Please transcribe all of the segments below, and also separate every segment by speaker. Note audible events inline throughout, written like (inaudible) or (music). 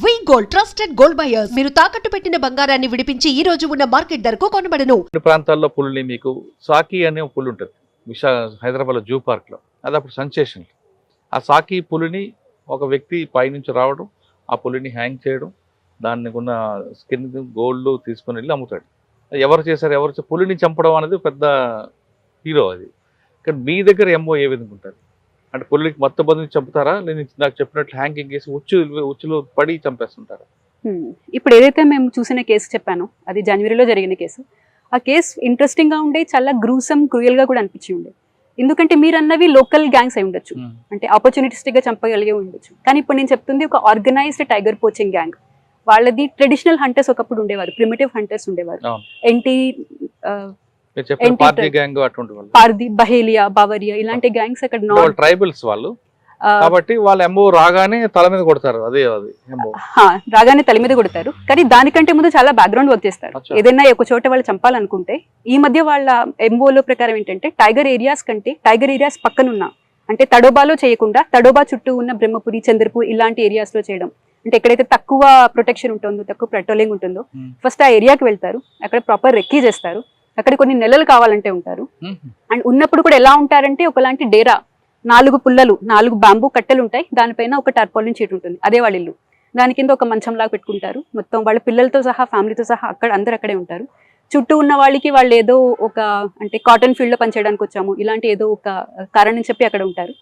Speaker 1: V Gold trusted gold buyers మీరు తాకట్టు పెట్టిన బంగారాన్ని విడిపించి ఈ రోజు ఉన్న మార్కెట్ ధరకు కొనబడను.
Speaker 2: కొన్ని ప్రాంతాల్లో పులుని మీకు సాకి అనే పుల్లు ఉంటుంది. విశా హైదరాబాద్ జూ పార్క్లో. అది అప్పుడు సెన్సేషన్ ఆ సాకి పులిని ఒక వ్యక్తి పైనుంచి రావడం ఆ పులిని హ్యాంగ్ చేయడం దానికి ఉన్న స్కిన్ గోల్డ్ తీసుకుని వెళ్ళి అమ్ముతాడు. ఎవరు చేశారు ఎవరు పులిని చంపడం అనేది పెద్ద హీరో అది. కానీ మీ దగ్గర ఎంఓ ఏ విధంగా ఉంటుంది? అంటే పులికి మొత్తం బంధుని చంపుతారా? లేదా నాకు చెప్పినట్లు హ్యాంగింగ్ చేసి ఉచ్చు ఉచ్చులో పడి చంపేస్తుంటారా.
Speaker 3: ఇప్పుడు ఏదైతే మేము చూసిన కేసు చెప్పానో అది జనవరిలో జరిగిన కేసు ఆ కేసు ఇంట్రెస్టింగ్గా ఉండే చాలా గ్రూసమ్ క్రూయల్గా కూడా అనిపించి ఉండే. ఎందుకంటే మీరు అన్నవి లోకల్ గ్యాంగ్స్ అయి ఉండొచ్చు. అంటే ఆపర్చునిటిస్టిక్గా చంపగలిగే ఉండొచ్చు. కానీ ఇప్పుడు నేను చెప్తుంది ఒక ఆర్గనైజ్డ్ టైగర్ పోచింగ్ గ్యాంగ్ వాళ్ళది ట్రెడిషనల్ హంటర్స్ ఒకప్పుడు ఉండేవారు ప్రిమిటివ్ హంటర్స్ ఉండేవారు. ఎన్టీ పార్ది బహేలియా బావరియా ఇలాంటి గ్యాంగ్స్ అక్కడ
Speaker 2: ట్రైబల్స్ వాళ్ళు. కాబట్టి వాళ్ళు ఎంఓ రాగానే తల మీద కొడతారు. అదే అది
Speaker 3: రాగానే తల మీద కొడతారు. కానీ దానికంటే ముందు చాలా బ్యాక్గ్రౌండ్ వర్క్ చేస్తారు. ఏదైనా ఒక చోట వాళ్ళు చంపాలనుకుంటే ఈ మధ్య వాళ్ళ ఎంఓలో ప్రకారం ఏంటంటే టైగర్ ఏరియాస్ కంటే టైగర్ ఏరియాస్ పక్కనున్న అంటే తడోబాలో చేయకుండా తడోబా చుట్టూ ఉన్న బ్రహ్మపురి చంద్రపూర్ ఇలాంటి ఏరియాస్లో చేయడం. అంటే ఎక్కడైతే తక్కువ ప్రొటెక్షన్ ఉంటుందో తక్కువ పెట్రోలింగ్ ఉంటుందో
Speaker 2: Hmm.
Speaker 3: ఫస్ట్ ఆ ఏరియాకి వెళ్తారు. అక్కడ ప్రాపర్ రెక్కీ చేస్తారు. అక్కడ కొన్ని నెలలు కావాలంటే ఉంటారు. అండ్ ఉన్నప్పుడు కూడా ఎలా ఉంటారంటే ఒకలాంటి డేరా నాలుగు పుల్లలు నాలుగు బాంబు కట్టెలు ఉంటాయి. దానిపైన ఒక టర్పాలిన్ చీట్ ఉంటుంది. అదే వాళ్ళ ఇల్లు. దాని కింద ఒక మంచం లాగా పెట్టుకుంటారు. మొత్తం వాళ్ళ పిల్లలతో సహా ఫ్యామిలీతో సహా అక్కడ అందరు అక్కడే ఉంటారు. చుట్టూ ఉన్న వాళ్ళకి వాళ్ళు ఏదో ఒక అంటే కాటన్ ఫీల్డ్లో పనిచేయడానికి వచ్చాము. ఇలాంటి ఏదో ఒక కారణం చెప్పి అక్కడ ఉంటారు.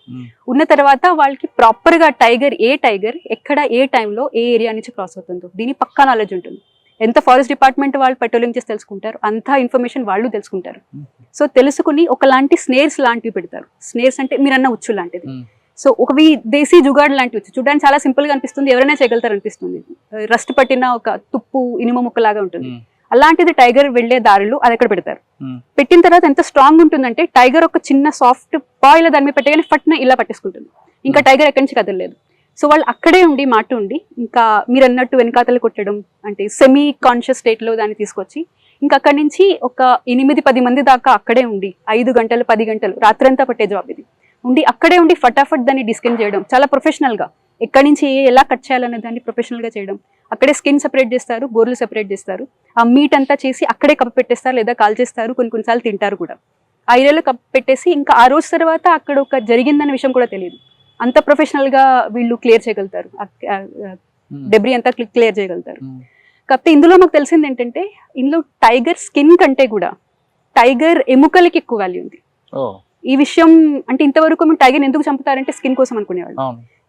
Speaker 3: ఉన్న తర్వాత వాళ్ళకి ప్రాపర్గా టైగర్ ఏ టైగర్ ఎక్కడ ఏ టైంలో ఏ ఏరియా నుంచి క్రాస్ అవుతుందో. దీని పక్కా నాలెడ్జ్ ఉంటుంది. ఎంత ఫారెస్ట్ డిపార్ట్మెంట్ వాళ్ళు పెట్రోలింగ్ చేసి తెలుసుకుంటారు అంత ఇన్ఫర్మేషన్ వాళ్ళు తెలుసుకుంటారు. సో తెలుసుకుని ఒకలాంటి స్నేర్స్ లాంటివి పెడతారు. స్నేర్స్ అంటే మీరన్న ఉచ్చు లాంటిది. సో ఒకవి దేశీ జుగాడ్ లాంటివి వచ్చి చూడడానికి చాలా సింపుల్గా అనిపిస్తుంది ఎవరైనా చేయగలుగుతారు అనిపిస్తుంది. రస్ట్ పట్టిన ఒక తుప్పు ఇనుమ ముక్కలాగా ఉంటుంది. అలాంటిది టైగర్ వెళ్ళే దారిలో అది అక్కడ పెడతారు? పెట్టిన తర్వాత ఎంత స్ట్రాంగ్ ఉంటుందంటే టైగర్ ఒక చిన్న సాఫ్ట్ పాయిల దాని మీద పెట్టగానే ఫట్న ఇలా పట్టేసుకుంటుంది. ఇంకా టైగర్ ఎక్కడి నుంచి కదలలేదు. సో వాళ్ళు అక్కడే ఉండి మాట ఉండి ఇంకా మీరు అన్నట్టు వెనకాతలు కొట్టడం అంటే సెమీ కాన్షియస్ స్టేట్లో దాన్ని తీసుకొచ్చి ఇంకా అక్కడి నుంచి ఒక ఎనిమిది పది మంది దాకా అక్కడే ఉండి ఐదు గంటలు పది గంటలు రాత్రంతా పట్టే జాబ్ ఇది. ఉండి అక్కడే ఉండి ఫటాఫట్ దాన్ని డిస్కెన్ చేయడం చాలా ప్రొఫెషనల్గా. ఎక్కడి నుంచి ఏ- ఎలా కట్ చేయాలనే దాన్ని ప్రొఫెషనల్గా చేయడం. అక్కడే స్కిన్ సెపరేట్ చేస్తారు గోర్లు సెపరేట్ చేస్తారు. ఆ మీట్ అంతా చేసి అక్కడే కప్ప పెట్టేస్తారు లేదా కాల్ చేస్తారు కొన్ని కొన్నిసార్లు తింటారు కూడా. ఆ ఏరియాలో పెట్టేసి ఇంకా ఆ రోజు తర్వాత అక్కడ ఒక జరిగిందన్న విషయం కూడా తెలియదు. అంత ప్రొఫెషనల్గా వీళ్ళు క్లియర్ చేయగలుగుతారు. డెబ్రీ అంతా క్లియర్ చేయగలుగుతారు. కాకపోతే ఇందులో మాకు తెలిసింది ఏంటంటే ఇందులో టైగర్ స్కిన్ కంటే కూడా టైగర్ ఎముకలకి ఎక్కువ వాల్యూ ఉంది. ఈ విషయం అంటే ఇంతవరకు మేము టైగర్ ఎందుకు చంపుతారంటే స్కిన్ కోసం అనుకునేవాళ్ళు.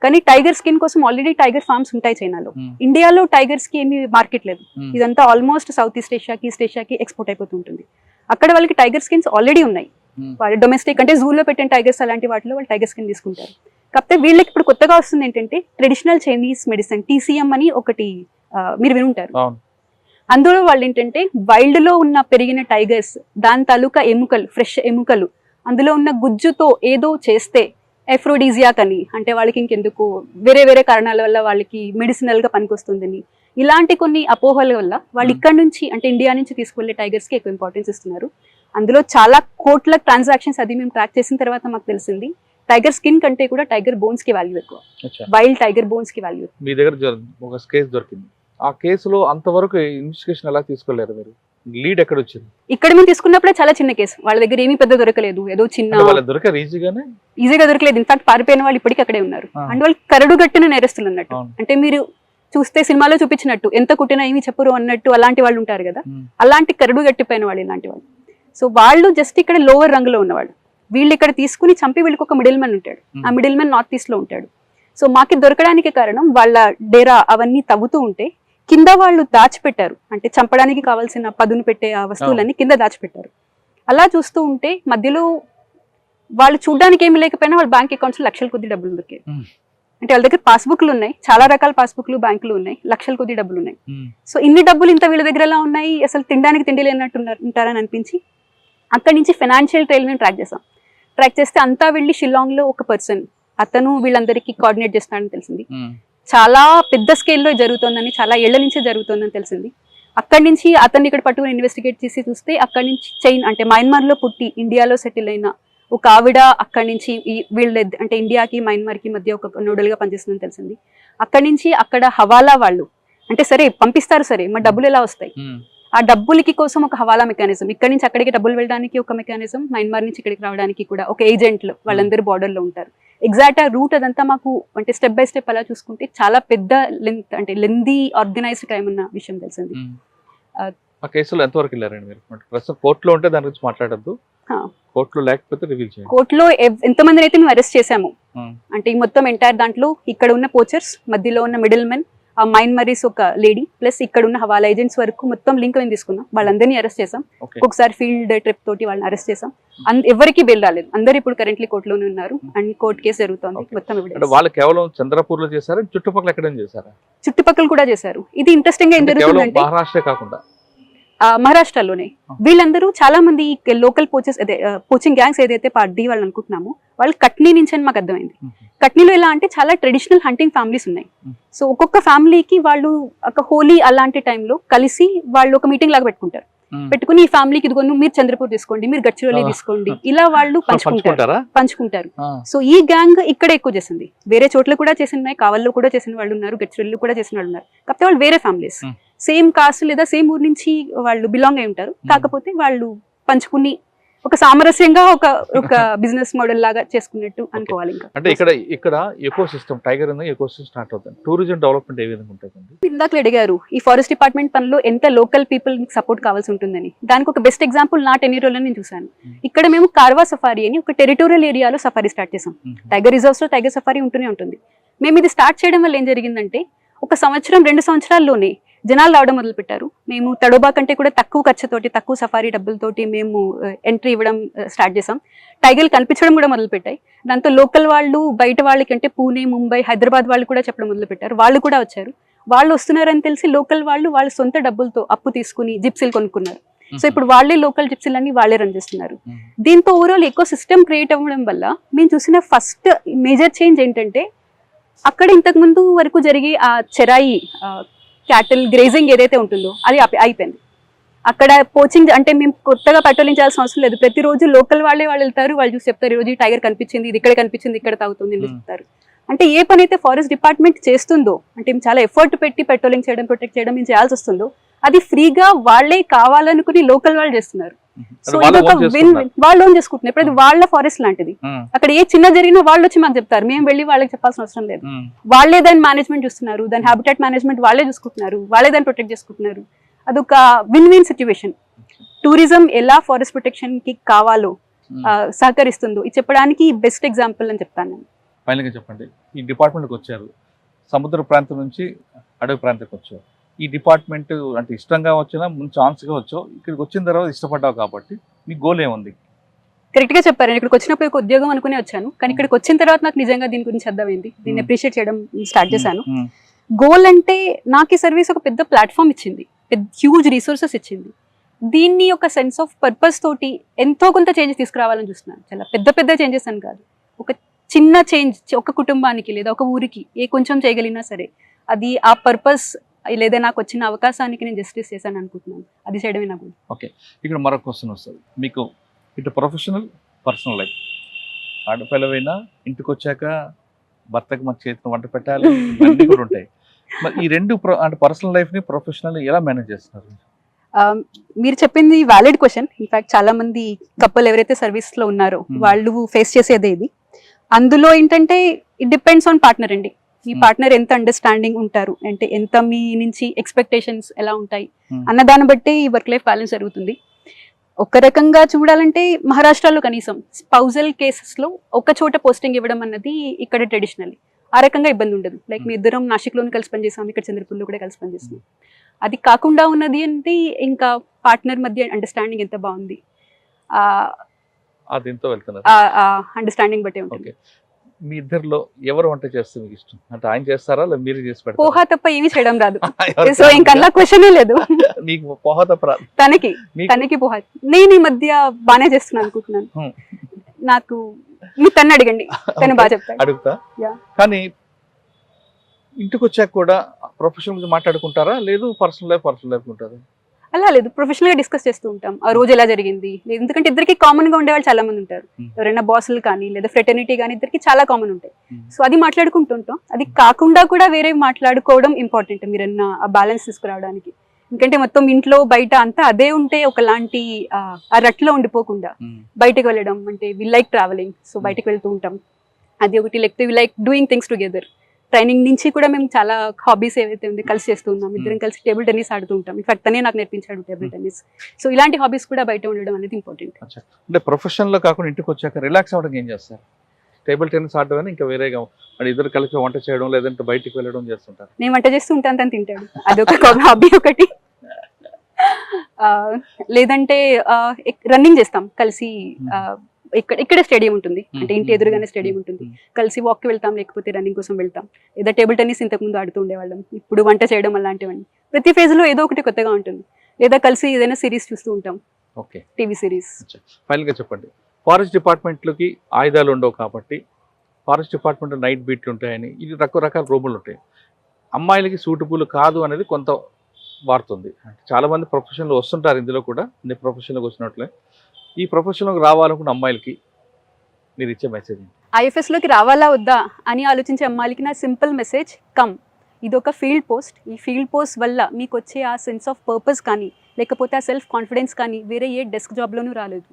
Speaker 3: కానీ టైగర్ స్కిన్ కోసం ఆల్రెడీ టైగర్ ఫార్మ్స్ ఉంటాయి చైనాలో.
Speaker 2: Hmm.
Speaker 3: ఇండియాలో టైగర్స్కి ఏమీ మార్కెట్ లేదు.
Speaker 2: Hmm.
Speaker 3: ఇదంతా ఆల్మోస్ట్ సౌత్ ఈస్ట్ ఏషియాకి ఈస్ట్ ఏషియాకి ఎక్స్పోర్ట్ అయిపోతుంటుంది అక్కడ వాళ్ళకి టైగర్ స్కిన్స్ ఆల్రెడీ ఉన్నాయి.
Speaker 2: Hmm.
Speaker 3: వాళ్ళ డొమెస్టిక్ అంటే జూలో పెట్టిన టైగర్స్ అలాంటి వాటిలో వాళ్ళు టైగర్ స్కిన్ తీసుకుంటారు. కాకపోతే వీళ్ళకి ఇప్పుడు కొత్తగా వస్తుంది ఏంటంటే ట్రెడిషనల్ చైనీస్ మెడిసిన్ టీసీఎం అని ఒకటి మీరు వినుంటారు. అందులో వాళ్ళు ఏంటంటే వైల్డ్లో ఉన్న పెరిగిన టైగర్స్ దాని తాలూకా ఎముకలు ఫ్రెష్ ఎముకలు అందులో ఉన్న గుజ్జుతో ఏదో చేస్తే ఎఫ్రోడీజియాక్ అని అంటే వాళ్ళకి ఇంకెందుకు వేరే వేరే కారణాల వల్ల వాళ్ళకి మెడిసినల్గా పనికొస్తుందని ఇలాంటి కొన్ని అపోహల వల్ల వాళ్ళు. ఇక్కడ నుంచి అంటే ఇండియా నుంచి తీసుకువెళ్ళే టైగర్స్కి ఎక్కువ ఇంపార్టెన్స్ ఇస్తున్నారు. అందులో చాలా కోట్ల ట్రాన్సాక్షన్స్ అది మేము ట్రాక్ చేసిన తర్వాత మాకు తెలిసింది. టైగర్ స్కిన్ కంటే కూడా టైగర్ బోన్స్కి వాల్యూ ఎక్కువ. వైల్డ్ టైగర్ బోన్స్కి వాల్యూ.
Speaker 2: మీ దగ్గర ఒక కేసు దొరికింది. ఆ కేసులో అంతవరకు ఇన్వెస్టిగేషన్ ఎలా తీసుకోలేరు మీరు? లీడ్ ఎక్కడ వచ్చింది
Speaker 3: ఇక్కడ మేము తీసుకున్నప్పుడే చాలా చిన్న కేసు. వాళ్ళ దగ్గర ఏమీ పెద్ద దొరకలేదు. ఏదో చిన్న
Speaker 2: దొరికారు ఈజీగానే?
Speaker 3: ఈజీగా దొరకలేదు. ఇన్ఫాక్ట్ పారిపోయిన వాళ్ళు ఇప్పటికీ అక్కడే ఉన్నారు. అండ్ వాళ్ళు కరడు గట్టిన నేరస్తులు అన్నట్టు. అంటే మీరు చూస్తే సినిమాలో చూపించినట్టు ఎంత కుట్టినా ఏమి చెప్పరు అన్నట్టు అలాంటి వాళ్ళు ఉంటారు కదా. అలాంటి కరడు గట్టిపోయిన వాళ్ళు ఇలాంటి వాళ్ళు. సో వాళ్ళు జస్ట్ ఇక్కడ లోవర్ రంగులో ఉన్నవాళ్ళు. వీళ్ళు ఇక్కడ తీసుకుని చంపి వీళ్ళకి ఒక మిడిల్ మ్యాన్ ఉంటాడు. ఆ మిడిల్ మ్యాన్ నార్త్ ఈస్ట్లో ఉంటాడు. సో మాకి దొరకడానికి కారణం వాళ్ళ డేరా అవన్నీ తవ్వుతూ ఉంటే కింద వాళ్ళు దాచిపెట్టారు. అంటే చంపడానికి కావాల్సిన పదును పెట్టే ఆ వస్తువులన్నీ కింద దాచిపెట్టారు. అలా చూస్తూ ఉంటే మధ్యలో వాళ్ళు చూడడానికి ఏమి లేకపోయినా వాళ్ళ బ్యాంక్ అకౌంట్స్ లక్షల కొద్ది డబ్బులు దొరికాయి.
Speaker 2: ఉమ్.
Speaker 3: అంటే వాళ్ళ దగ్గర పాస్బుక్లు ఉన్నాయి. చాలా రకాల పాస్బుక్లు బ్యాంకులు ఉన్నాయి. లక్షల కొద్ది డబ్బులు ఉన్నాయి. సో ఇన్ని డబ్బులు ఇంత వీళ్ళ దగ్గర ఎలా ఉన్నాయి? అసలు తినడానికి తిండి లేనట్టు ఉంటారని అనిపించి అక్కడి నుంచి ఫైనాన్షియల్ ట్రైల్ మేము ట్రాక్ చేసాం ట్రాక్ చేస్తే అంతా వెళ్ళి షిల్లాంగ్లో ఒక పర్సన్. అతను వీళ్ళందరికీ కోఆర్డినేట్ చేస్తున్నాడని తెలిసింది. చాలా పెద్ద స్కేల్లో జరుగుతోందని చాలా ఏళ్ళ నుంచే జరుగుతోందని తెలిసింది. అక్కడి నుంచి అతన్ని ఇక్కడ పట్టుకుని ఇన్వెస్టిగేట్ చేసి చూస్తే అక్కడి నుంచి చైన్ అంటే మయన్మార్లో పుట్టి ఇండియాలో సెటిల్ అయిన ఒక ఆవిడ అక్కడి నుంచి వీళ్ళ అంటే ఇండియాకి మయన్మార్కి మధ్య ఒక నోడల్గా పనిచేస్తుందని తెలిసింది. అక్కడి నుంచి అక్కడ హవాలా వాళ్ళు అంటే సరే పంపిస్తారు సరే మరి డబ్బులు ఎలా వస్తాయి? ఆ డబ్బులకి కోసం ఒక హవాలా మెకానిజం ఇక్కడి నుంచి అక్కడికి డబ్బులు వెళ్ళడానికి ఒక మెకానిజం మయన్మార్ నుంచి ఇక్కడికి రావడానికి కూడా ఒక ఏజెంట్లు వాళ్ళందరూ border లో ఉంటారు. ఎగ్జాక్ట్ ఆ రూట్ అదంతా మాకు అంటే స్టెప్ బై స్టెప్ అలా చూసుకుంటే చాలా పెద్ద లెంత్ అంటే లెందీ ఆర్గనైజ్డ్ క్రైమ్ ఉన్న విషయం తెలిసింది. ఆ,
Speaker 2: ఆ కేసులో ఎంతవరకు వెళ్ళారండి మీరు? ప్రస్తుతం కోర్టులో ఉంటే దాని గురించి మాట్లాడద్దు. కోర్టులో లేకపోతే రివీల్ చేయండి.
Speaker 3: కోర్టులో ఎంతమందిని అయితే మేము అరెస్ట్ చేశాము.
Speaker 2: ఉమ్.
Speaker 3: అంటే ఈ మొత్తం ఎంటైర్ దాంట్లో ఇక్కడ ఉన్న పోచర్స్ మధ్యలో ఉన్న మిడిల్ మెన్ ఆ మైన్ మరీస్ ఒక లేడీ ప్లస్ ఇక్కడ ఉన్న హవాలా ఏజెంట్స్ వరకు మొత్తం లింక్ మేము తీసుకున్నాం వాళ్ళందరినీ అరెస్ట్ చేసాం ఒక్కొక్కసారి ఫీల్డ్ ట్రిప్ తోటి వాళ్ళని అరెస్ట్ చేసాం ఎవరికి బెయిల్ రాలేదు. అందరు ఇప్పుడు కరెంట్లీ కోర్టులోనే ఉన్నారు. అండ్ కోర్ట్ కేసు జరుగుతోంది. మొత్తం.
Speaker 2: వాళ్ళు కేవలం చంద్రపూర్లో చేశారా? చుట్టుపక్కల ఎక్కడైనా చేశారా?
Speaker 3: చుట్టుపక్కల కూడా చేశారు. ఇది ఇంట్రెస్టింగ్గా ఏం జరుగుతుందంటే
Speaker 2: మహారాష్ట్ర కాకుండా.
Speaker 3: మహారాష్ట్రలోనే. వీళ్ళందరూ చాలా మంది లోకల్ కోచెస్ అదే కోచింగ్ గ్యాంగ్స్ ఏదైతే పార్టీ వాళ్ళు అనుకుంటున్నామో వాళ్ళు కట్నీ నుంచి అని మాకు అర్థమైంది. కట్నీలో ఎలా అంటే చాలా ట్రెడిషనల్ హంటింగ్ ఫ్యామిలీస్ ఉన్నాయి. సో ఒక్కొక్క ఫ్యామిలీకి వాళ్ళు ఒక హోలీ అలాంటి టైంలో కలిసి వాళ్ళు ఒక మీటింగ్ లాగా పెట్టుకుంటారు. పెట్టుకుని ఈ ఫ్యామిలీకి ఇదిగోను మీరు చంద్రపూర్ తీసుకోండి మీరు గడ్చిరోలి. తీసుకోండి ఇలా వాళ్ళు పంచుకుంటారు
Speaker 2: పంచుకుంటారా.
Speaker 3: సో ఈ గ్యాంగ్ ఇక్కడ ఎక్కువ చేసింది వేరే చోట్ల కూడా చేసిన కావల్లో కూడా చేసిన వాళ్ళు ఉన్నారు గచ్చిరెల్లు కూడా చేసిన వాళ్ళు ఉన్నారు కాకపోతే వాళ్ళు వేరే ఫ్యామిలీస్. సేమ్ కాస్ట్ లేదా సేమ్ ఊరు నుంచి వాళ్ళు బిలాంగ్ అయి ఉంటారు. కాకపోతే వాళ్ళు పంచుకుని ఒక సామరస్యంగా ఒక ఒక (laughs) బిజినెస్ మోడల్ లాగా చేసుకున్నట్టు అనుకోవాలి ఇంకా.
Speaker 2: అంటే ఇక్కడ ఇక్కడ ecosystem tiger ecosystem start అవుతుంది. టూరిజం డెవలప్మెంట్ ఏ విధంగా ఉంటుందండి
Speaker 3: ఇందాక అడిగారు ఈ ఫారెస్ట్ డిపార్ట్మెంట్ పనిలో ఎంత లోకల్ పీపుల్ సపోర్ట్ కావాల్సి ఉంటుందని. దానికి ఒక బెస్ట్ ఎగ్జాంపుల్ నా టెన్యూరోలో నేను చూసాను
Speaker 2: Hmm.
Speaker 3: ఇక్కడ మేము కార్వా సఫారీ అని ఒక టెరిటోరియల్ ఏరియాలో సఫారీ స్టార్ట్ చేసాం టైగర్ రిజర్వ్స్లో టైగర్ సఫారీ ఉంటూనే ఉంటుంది. మేము ఇది స్టార్ట్ చేయడం వల్ల ఏం జరిగిందంటే ఒక సంవత్సరం రెండు సంవత్సరాల్లోనే జనాలు రావడం మొదలు పెట్టారు మేము తడోబా కంటే కూడా తక్కువ ఖర్చుతోటి తక్కువ సఫారీ డబ్బులతోటి మేము ఎంట్రీ ఇవ్వడం స్టార్ట్ చేసాం టైగర్లు కనిపించడం కూడా మొదలు పెట్టాయి దాంతో లోకల్ వాళ్ళు బయట వాళ్ళకి అంటే పూణే ముంబై హైదరాబాద్ వాళ్ళు కూడా చెప్పడం మొదలు పెట్టారు వాళ్ళు కూడా వచ్చారు. వాళ్ళు వస్తున్నారని తెలిసి లోకల్ వాళ్ళు వాళ్ళ సొంత డబ్బులతో అప్పు తీసుకుని జిప్సీలు కొనుక్కున్నారు. సో ఇప్పుడు వాళ్ళే లోకల్ జిప్సీలన్నీ వాళ్ళే రన్ చేస్తున్నారు. దీంతో ఓవరాల్ ఎకో సిస్టమ్ క్రియేట్ అవ్వడం వల్ల మేము చూసిన ఫస్ట్ మేజర్ చేంజ్ ఏంటంటే అక్కడ ఇంతకు ముందు వరకు జరిగే ఆ చెరాయి క్యాటిల్ గ్రేజింగ్ ఏదైతే ఉంటుందో అది అయిపోయింది. అక్కడ పోచింగ్ అంటే మేము కొత్తగా పెట్రోలింగ్ చేయాల్సిన అవసరం లేదు. ప్రతిరోజు లోకల్ వాళ్ళే వాళ్ళు వెళ్తారు వాళ్ళు చూసి చెప్తారు ఈ రోజు ఈ టైగర్ కనిపించింది ఇది ఇక్కడ కనిపించింది ఇక్కడ తాగుతుంది అని. చెప్తారు. అంటే ఏ పని అయితే ఫారెస్ట్ డిపార్ట్మెంట్ చేస్తుందో అంటే మేము చాలా ఎఫర్ట్ పెట్టి పెట్రోలింగ్ చేయడం ప్రొటెక్ట్ చేయడం మేము చేయాల్సి వస్తుందో అది ఫ్రీగా వాళ్ళే కావాలనుకుని లోకల్ వాళ్ళు చేస్తున్నారు. సో ఇదొక
Speaker 2: own
Speaker 3: విన్. వాళ్ళు ఓన్ చేసుకుంటున్నారు. ఇప్పుడు అది వాళ్ళ ఫారెస్ట్ లాంటిది అక్కడ ఏ చిన్న జరిగినా వాళ్ళు వచ్చి మాకు చెప్తారు. మేము వెళ్ళి వాళ్ళకి చెప్పాల్సిన అవసరం లేదు. వాళ్ళే దాని మేనేజ్మెంట్ చూస్తున్నారు. దాని హ్యాబిటేట్ మేనేజ్మెంట్ వాళ్ళే చూసుకుంటున్నారు. వాళ్ళే దాన్ని ప్రొటెక్ట్ చేసుకుంటున్నారు. అదొక విన్ విన్ సిచ్యువేషన్ టూరిజం ఎలా ఫారెస్ట్ ప్రొటెక్షన్కి కావాలో. ఆ, సహకరిస్తుందో. ఇది చెప్పడానికి బెస్ట్ ఎగ్జాంపుల్ అని చెప్తాను నేను.
Speaker 2: ఫైనల్గా చెప్పండి. ఈ డిపార్ట్మెంట్కి వచ్చారు. సముద్ర ప్రాంతం నుంచి అడవి ప్రాంతానికి వచ్చావు ఈ డిపార్ట్మెంట్ అంటే ఇష్టంగా వచ్చినా ముందు ఛాన్స్గా వచ్చావు. ఇక్కడికి వచ్చిన తర్వాత ఇష్టపడ్డావు కాబట్టి నీ గోల్ ఏముంది?
Speaker 3: కరెక్ట్గా చెప్పారు. నేను ఇక్కడికి వచ్చినప్పుడు ఒక ఉద్యోగం అనుకునే వచ్చాను. కానీ ఇక్కడికి వచ్చిన తర్వాత నాకు నిజంగా దీని గురించి అర్థమైంది దీన్ని
Speaker 2: Hmm.
Speaker 3: అప్రిషియేట్ చేయడం స్టార్ట్ చేశాను. గోల్ అంటే నాకు ఈ సర్వీస్ ఒక పెద్ద ప్లాట్ఫామ్ ఇచ్చింది. పెద్ద హ్యూజ్ రిసోర్సెస్ ఇచ్చింది. దీన్ని ఒక సెన్స్ ఆఫ్ పర్పస్ తోటి ఎంతో కొంత చేంజెస్ తీసుకురావాలని చూస్తున్నాను. చాలా పెద్ద పెద్ద చేంజెస్ అని కాదు. ఒక చిన్న చేంజ్ ఒక కుటుంబానికి లేదా ఒక ఊరికి ఏ కొంచెం చేయగలిగినా సరే అది ఆ పర్పస్ లేదా నాకు వచ్చిన అవకాశానికి నేను జస్టిస్ చేశాను అనుకుంటున్నాను. అది చేయడమే నాకు ఓకే
Speaker 2: ఇక్కడ మరొక క్వశ్చన్ వస్తుంది. మీకు ఇటు ప్రొఫెషనల్ పర్సనల్ లైఫ్ ఆడపిల్లవైనా ఇంటికి వచ్చాక భర్తకి మన చేతిని వంట పెట్టాలి కూడా ఉంటాయి. మరి ఈ రెండు అంటే పర్సనల్ లైఫ్ని ప్రొఫెషనల్ ఎలా మేనేజ్ చేస్తున్నారు?
Speaker 3: ఆ, మీరు చెప్పింది వ్యాలిడ్ క్వశ్చన్ ఇన్ఫాక్ట్ చాలా మంది కప్పులు ఎవరైతే సర్వీస్లో ఉన్నారో
Speaker 2: Hmm.
Speaker 3: వాళ్ళు ఫేస్ చేసేదే ఇది. అందులో ఏంటంటే ఇట్ డిపెండ్స్ ఆన్ పార్ట్నర్ అండి. మీ
Speaker 2: Hmm.
Speaker 3: పార్ట్నర్ ఎంత అండర్స్టాండింగ్ ఉంటారు? అంటే ఎంత మీ నుంచి ఎక్స్పెక్టేషన్స్ ఎలా ఉంటాయి?
Speaker 2: Hmm.
Speaker 3: అన్న దాన్ని బట్టి ఈ వర్క్ లైఫ్ బ్యాలెన్స్ జరుగుతుంది. ఒక రకంగా చూడాలంటే మహారాష్ట్రలో కనీసం స్పౌజల్ కేసెస్లో ఒక చోట పోస్టింగ్ ఇవ్వడం అన్నది ఇక్కడ ట్రెడిషనల్ ఆ రకంగా ఇబ్బంది ఉండదు. లైక్ మీ ఇద్దరం నాసిక్లోని కలిసి పనిచేసాం ఇక్కడ చంద్రపూర్లో కూడా కలిసి పనిచేస్తాం అది కాకుండా ఉన్నది అంటే ఇంకా పార్ట్నర్ మధ్య అండర్స్టాండింగ్ ఎంత బాగుంది? అండర్స్టాండింగ్ బట్టే ఉంటుంది.
Speaker 2: మీ ఇద్దరిలో ఎవరు వంట చేస్తే మీకు ఇష్టం? అంటే ఆయన చేస్తారా లేదా మీరు చేసి పెడతారా?
Speaker 3: పోహా తప్ప ఏమీ చేయడం రాదు. (laughs) సో ఇంకా
Speaker 2: రాదు?
Speaker 3: క్వశ్చనే లేదు. (laughs)
Speaker 2: మీకు పోహా తప్ప రాదు.
Speaker 3: తనకి తనకి పోహా. నేను ఈ మధ్య బాగానే చేస్తున్నాను అనుకుంటున్నాను.
Speaker 2: Hmm.
Speaker 3: నాకు మీరు తను అడగండి. తను బాగా చెప్తాడు.
Speaker 2: అడుగుతా. కానీ ఇంటికి వచ్చాక కూడా ప్రొఫెషనల్ మాట్లాడుకుంటారా? లేదు పర్సనల్ లైఫ్ పర్సనల్ లైఫ్ ఉంటారా
Speaker 3: అలా లేదు. ప్రొఫెషనల్గా డిస్కస్ చేస్తూ ఉంటాం. ఆ రోజు ఎలా జరిగింది? ఎందుకంటే ఇద్దరికి కామన్గా ఉండేవాళ్ళు చాలా మంది ఉంటారు.
Speaker 2: Hmm.
Speaker 3: ఎవరైనా బాసులు కానీ లేదా ఫ్రెటర్నిటీ కానీ ఇద్దరికి చాలా కామన్ ఉంటాయి.
Speaker 2: Hmm.
Speaker 3: సో అది మాట్లాడుకుంటుంటాం. అది కాకుండా కూడా వేరే మాట్లాడుకోవడం ఇంపార్టెంట్ మీరన్న ఆ బ్యాలెన్స్ తీసుకురావడానికి. ఎందుకంటే మొత్తం ఇంట్లో బయట అంతా అదే ఉంటే ఒకలాంటి ఆ, రట్లో ఉండిపోకుండా బయటకు వెళ్ళడం అంటే వి లైక్ ట్రావెలింగ్ సో బయటకు వెళ్తూ ఉంటాం. అది ఒకటి లేకపోతే we like doing things together training నుంచి కూడా మేము చాలా హాబీస్ ఏవైతే ఉంది కలిసి చేస్తూ ఉన్నాం. ఇద్దరం కలిసి టేబుల్ టెన్నిస్ ఆడుతూ ఉంటాం. ఇన్ఫాక్ట్ తనే నాకు నేర్పించాడు టేబుల్ టెన్నిస్ సో ఇలాంటి హాబీస్ కూడా బయట ఉండడం అనేది ఇంపార్టెంట్
Speaker 2: అంటే ప్రొఫెషన్లో కాకుండా ఇంటికి వచ్చాక రిలాక్స్ అవ్వడానికి ఏం చేస్తారు? టేబుల్ టెన్నిస్ ఆడడం ఇంకా వేరేగా మరి ఇద్దరు కలిసి వంట చేయడం లేదంటే బయటికి వెళ్ళడం చేస్తుంటారు.
Speaker 3: నేను వంట చేస్తూ ఉంటాను తను తింటాడు. అదొక (laughs) హాబీ ఒకటి. లేదంటే రన్నింగ్ చేస్తాం. కలిసి ఆ, ఇక్కడ ఇక్కడే స్టేడియం ఉంటుంది. అంటే ఇంటి ఎదురుగానే స్టేడియం ఉంటుంది. కలిసి వాక్కి వెళ్తాం లేకపోతే రన్నింగ్ కోసం వెళ్తాం. లేదా టేబుల్ టెన్నిస్ ఇంతకు ముందు ఆడుతూ ఉండేవాళ్ళం. ఇప్పుడు వంట చేయడం అలాంటివన్నీ. ప్రతి phase లో ఏదో ఒకటి కొత్తగా ఉంటుంది. లేదా కలిసి ఏదైనా సిరీస్ చూస్తూ ఉంటాం.
Speaker 2: ఓకే.
Speaker 3: టీవీ సిరీస్
Speaker 2: ఫైనల్గా చెప్పండి. ఫారెస్ట్ డిపార్ట్మెంట్లకి ఆయుధాలు ఉండవు కాబట్టి ఫారెస్ట్ డిపార్ట్మెంట్ నైట్ బీట్లు ఉంటాయని ఇది రకరకాల రూములు ఉంటాయి. అమ్మాయిలకి సూటబుల్ కాదు అనేది కొంత వాడుతుంది. అంటే చాలామంది ప్రొఫెషన్లో వస్తుంటారు ఇందులో కూడా. నేను ప్రొఫెషన్లోకి వచ్చినట్లే. ఈ ప్రొఫెషన్లోకి రావాలనుకున్న అమ్మాయిలకి మీరు ఇచ్చే మెసేజ్
Speaker 3: ఐఎఫ్ఎస్లోకి రావాలా వద్దా అని ఆలోచించే అమ్మాయిలకి నా సింపుల్ మెసేజ్ కమ్. ఇది ఒక ఫీల్డ్ పోస్ట్. ఈ ఫీల్డ్ పోస్ట్ వల్ల మీకు వచ్చే ఆ సెన్స్ ఆఫ్ పర్పస్ కానీ లేకపోతే ఆ సెల్ఫ్ కాన్ఫిడెన్స్ కానీ వేరే ఏ డెస్క్ జాబ్లోనూ రాలేదు.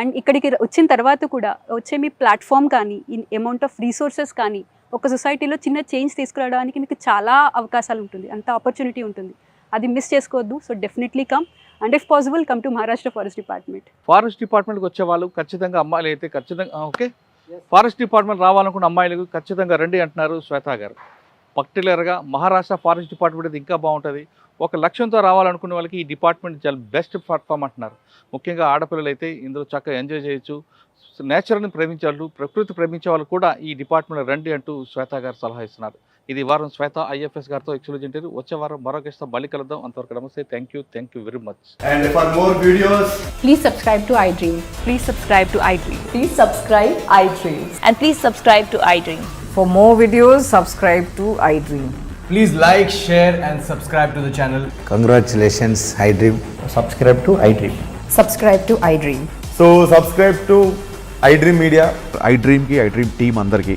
Speaker 3: అండ్ ఇక్కడికి వచ్చిన తర్వాత కూడా వచ్చే మీ ప్లాట్ఫామ్ కానీ ఇన్ అమౌంట్ ఆఫ్ రీసోర్సెస్ కానీ ఒక సొసైటీలో చిన్న చేంజ్ తీసుకురావడానికి మీకు చాలా అవకాశాలు ఉంటుంది. అంత ఆపర్చునిటీ ఉంటుంది. అది మిస్ చేసుకోవద్దు. So definitely come and if possible come to Maharashtra forest department
Speaker 2: forest డిపార్ట్మెంట్కి వచ్చే వాళ్ళు ఖచ్చితంగా అమ్మాయిలు అయితే ఖచ్చితంగా ఓకే ఫారెస్ట్ డిపార్ట్మెంట్ రావాలనుకున్న అమ్మాయిలకు ఖచ్చితంగా రండి అంటున్నారు శ్వేత గారు. పర్టికులర్గా మహారాష్ట్ర ఫారెస్ట్ డిపార్ట్మెంట్ అయితే ఇంకా బాగుంటుంది. ఒక లక్ష్యంతో రావాలనుకునే వాళ్ళకి ఈ డిపార్ట్మెంట్ చాలా బెస్ట్ ప్లాట్ఫామ్ అంటున్నారు. ముఖ్యంగా ఆడపిల్లలు అయితే ఇందులో చక్కగా ఎంజాయ్ చేయొచ్చు. నేచర్ని ప్రేమించే వాళ్ళు ప్రకృతి ప్రేమించే వాళ్ళు కూడా ఈ డిపార్ట్మెంట్ రండి అంటూ శ్వేత గారు సలహా ఇస్తున్నారు. ఇది వారం శ్వేత ఐఎఫ్ఎస్ గారితో ఎక్స్క్లూజ్ ఇంటర్వ్యూ. వచ్చే వారం మరొక ఇష్టం బలి కలుద్దాం. అంతవరకు నమస్తే. Thank you thank you very much
Speaker 4: and for more videos
Speaker 5: please subscribe to
Speaker 6: iDream please subscribe to
Speaker 5: iDream please
Speaker 6: subscribe iDream and please
Speaker 5: subscribe to iDream for more
Speaker 4: videos subscribe to iDream please like share
Speaker 7: and subscribe
Speaker 8: to the channel
Speaker 5: congratulations iDream
Speaker 4: subscribe to iDream subscribe to
Speaker 9: I Dream so subscribe to I Dream media I డ్రీమ్కి I Dream team అందరికీ